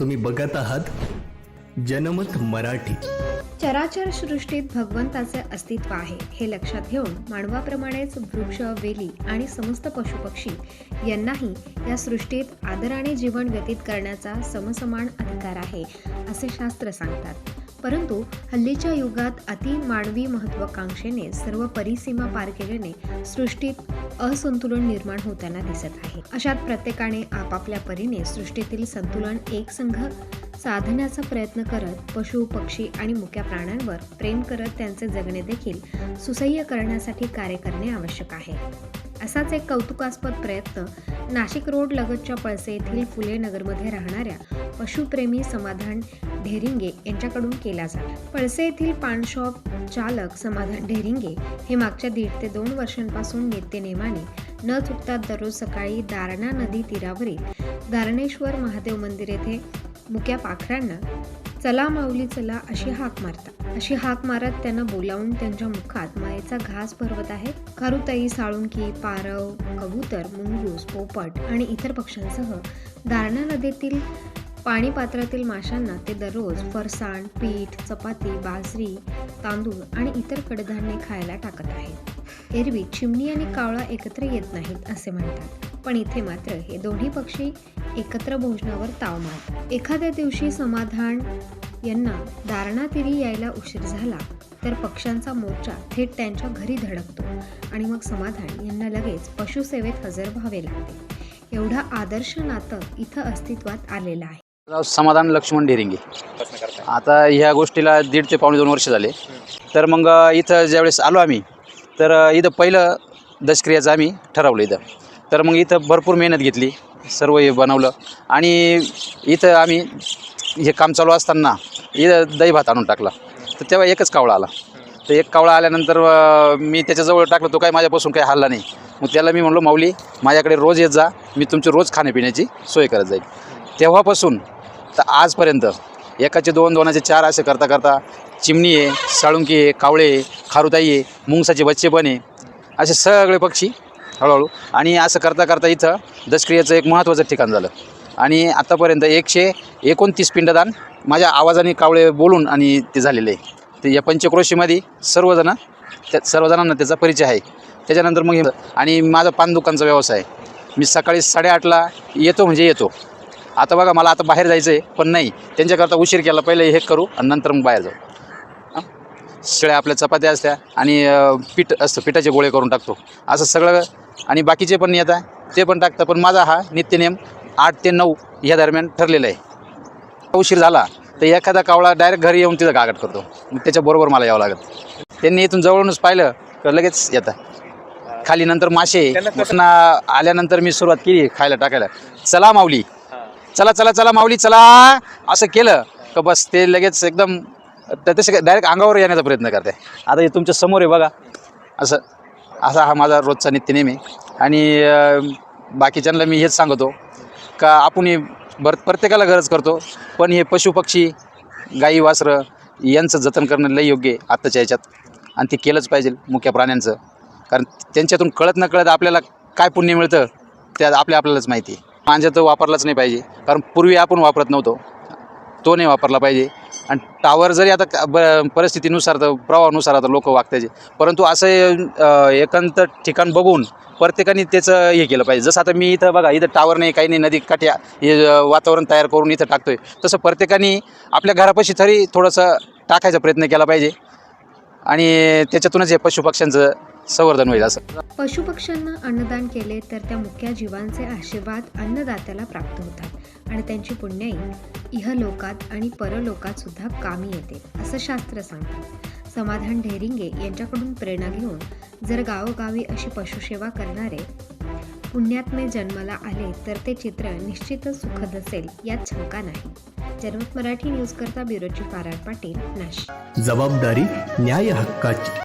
तुम्ही बघत आहात जनमत मराठी. चराचर सृष्टीत भगवंताचे अस्तित्व आहे. हे लक्षात घेऊन मानवाप्रमाणेच वृक्ष वेली आणि समस्त पशुपक्षी यांनाही या सृष्टीत आदराने जीवन व्यतीत करण्याचा समसमान अधिकार आहे असे शास्त्र सांगतात. परंतु हल्लीच्या युगात अति मानवी महत्वाकांक्षेने सर्व परिसीमा पार केल्याने सृष्टीत असंतुलन निर्माण होताना दिसत आहे. अशात प्रत्येकाने आपापल्या परीने सृष्टीतील संतुलन एकसंघ साधण्याचा प्रयत्न करत पशु पक्षी आणि मुक्या प्राण्यांवर प्रेम करत त्यांचे जगणे देखील सुसह्य करण्यासाठी कार्य करणे आवश्यक आहे. असाच एक कौतुकास्पद प्रयत्न नाशिक रोड लगतच्या पळसे येथील फुले नगरमध्ये राहणाऱ्या पशुप्रेमी समाधान ढेरिंगे यांच्याकडून केला झाला पळसे येथील पानशॉप चालक समाधान ढेरिंगे हे मागच्या दीड ते दोन वर्षांपासून नित्यनेमाने न चुकता दररोज सकाळी दारणा नदी तीरावरील दारणेश्वर महादेव मंदिर येथे मुक्या पाखरांना चला माऊली चला अशी हाक मारतात अशी हाक मारत त्यांना बोलावून त्यांच्या मुखात मायेचा घास भरवत आहेत खारुताई साळुंकी पारव कबूतर मुंगूस पोपट आणि इतर पक्ष्यांसह दारणा नदीतील पाणी पात्रातील माशांना ते दररोज फरसाण पीठ चपाती बाजरी तांदूळ आणि इतर कडधान्ये खायला टाकत आहेत. एरवी चिमणी आणि कावळा एकत्र येत नाहीत असे म्हणतात. पण इथे मात्र हे दोन्ही पक्षी एकत्र भोजनावर ताव मारतात. एखाद्या दिवशी समाधान यांना दारणातिरी यायला उशीर झाला तर पक्ष्यांचा मोर्चा थेट त्यांच्या घरी धडकतो आणि मग समाधान यांना लगेच पशुसेवेत हजर व्हावे लागते. एवढा आदर्श नातं इथं अस्तित्वात आलेलं आहे. समाधान लक्ष्मण डेरिंगे. आता ह्या गोष्टीला दीड ते पावणे दोन वर्ष झाले. तर मग इथं ज्यावेळेस आलो आम्ही तर इथं पहिलं दशक्रियाचं आम्ही ठरवलं इथं. तर मग इथं भरपूर मेहनत घेतली. सर्व हे बनवलं. आणि इथं आम्ही हे काम चालू असताना इथं दही भात आणून टाकला. तर तेव्हा एकच कावळा आला. तर एक कावळा आल्यानंतर मी त्याच्याजवळ टाकलं तो काय माझ्यापासून काही हल्ला नाही. मग त्याला मी म्हणलो माऊली माझ्याकडे रोज येत जा मी तुमची रोज खाण्यापिण्याची सोय करत जाईल तेव्हापासून तर आजपर्यंत एकाचे दोन दोनाचे चार असे करता करता चिमणी आहे साळुंकी आहे कावळे आहे खारुताई आहे मुंगसाचे बच्चे पण आहे असे सगळे पक्षी हळूहळू. आणि असं करता करता इथं दशक्रियेचं एक महत्त्वाचं ठिकाण झालं. आणि आत्तापर्यंत एकशे एकोणतीस पिंडदान माझ्या आवाजाने कावळे बोलून आणि ते झालेले आहे. ते या पंचक्रोशीमध्ये सर्वजण त्या सर्वजणांना त्याचा परिचय आहे. त्याच्यानंतर मग हे- आणि माझा पान दुकानचा व्यवसाय आहे. मी सकाळी साडेआठला येतो म्हणजे येतो. आता बघा मला आता बाहेर जायचं आहे पण नाही. त्यांच्याकरता उशीर केला पहिले हे करू आणि नंतर मग बाहेर जाऊ. शेळ्या आपल्या चपात्या असत्या आणि पीठ असतं पिठाचे गोळे करून टाकतो. असं सगळं आणि बाकीचे पण येत आहे ते पण टाकतं. पण माझा हा नित्यनेम आठ ते नऊ या दरम्यान ठरलेला आहे. उशीर झाला तर एखादा कावळा डायरेक्ट घरी येऊन तिथं गागट करतो. मग त्याच्याबरोबर मला यावं लागत. त्यांनी इथून जवळूनच पाहिलं तर लगेच येतं. खाली नंतर मासे त्यांना आल्यानंतर मी सुरुवात केली खायला टाकायला. चला माऊली. चला चला चला माऊली चला. असं केलं का बस ते लगेच एकदम तर तसे डायरेक्ट अंगावर येण्याचा प्रयत्न करते. आता हे तुमच्यासमोर आहे बघा. असं असा हा माझा रोजचा नित्यनेम आहे. आणि बाकीच्यांना मी हेच सांगतो का आपण हे बर प्रत्येकाला गरज करतो पण हे पशुपक्षी गाई वासरं यांचं जतन करणं लई योग्य आहे आत्ताच्या ह्याच्यात आणि ते केलंच पाहिजे मुख्य प्राण्यांचं. कारण त्यांच्यातून कळत न कळत आपल्याला काय पुण्य मिळतं त्या आपल्या आपल्यालाच माहिती आहे. मांजा तर वापरलाच नाही पाहिजे. कारण पूर्वी आपण वापरत नव्हतो. तो नाही वापरला पाहिजे. आणि टावर जरी आता ब परिस्थितीनुसार तर प्रवाहानुसार आता लोक वागतायचे परंतु असं एकांत ठिकाण बघून प्रत्येकाने त्याचं हे केलं पाहिजे. जसं आता मी इथं बघा इथं टावर नाही काही नाही नदी काठ्या हे वातावरण तयार करून इथं टाकतोय. तसं प्रत्येकाने आपल्या घरापाशी तरी थोडंसं टाकायचा प्रयत्न केला पाहिजे. आणि त्याच्यातूनच हे पशुपक्ष्यांचं संवर्धन होईल असं. पशुपक्ष्यांना अन्नदान केले तर त्या मुख्या जीवांचे आशीर्वाद अन्नदात्याला प्राप्त होतात. आणि त्यांची पुण्याई इहलोकात आणि परलोकात सुद्धा कामी येते असं शास्त्र सांगतात समाधान ढेरिंगे यांच्याकडून प्रेरणा घेऊन जर गावोगावी अशी पशुसेवा करणारे पुण्यात्मे जन्माला आले तर ते चित्र निश्चितच सुखद असेल यात शंका नाही. जनमत मराठी न्यूज करता ब्युरो चीफ पाटील नाशिक. जबाबदारी न्याय हक्काची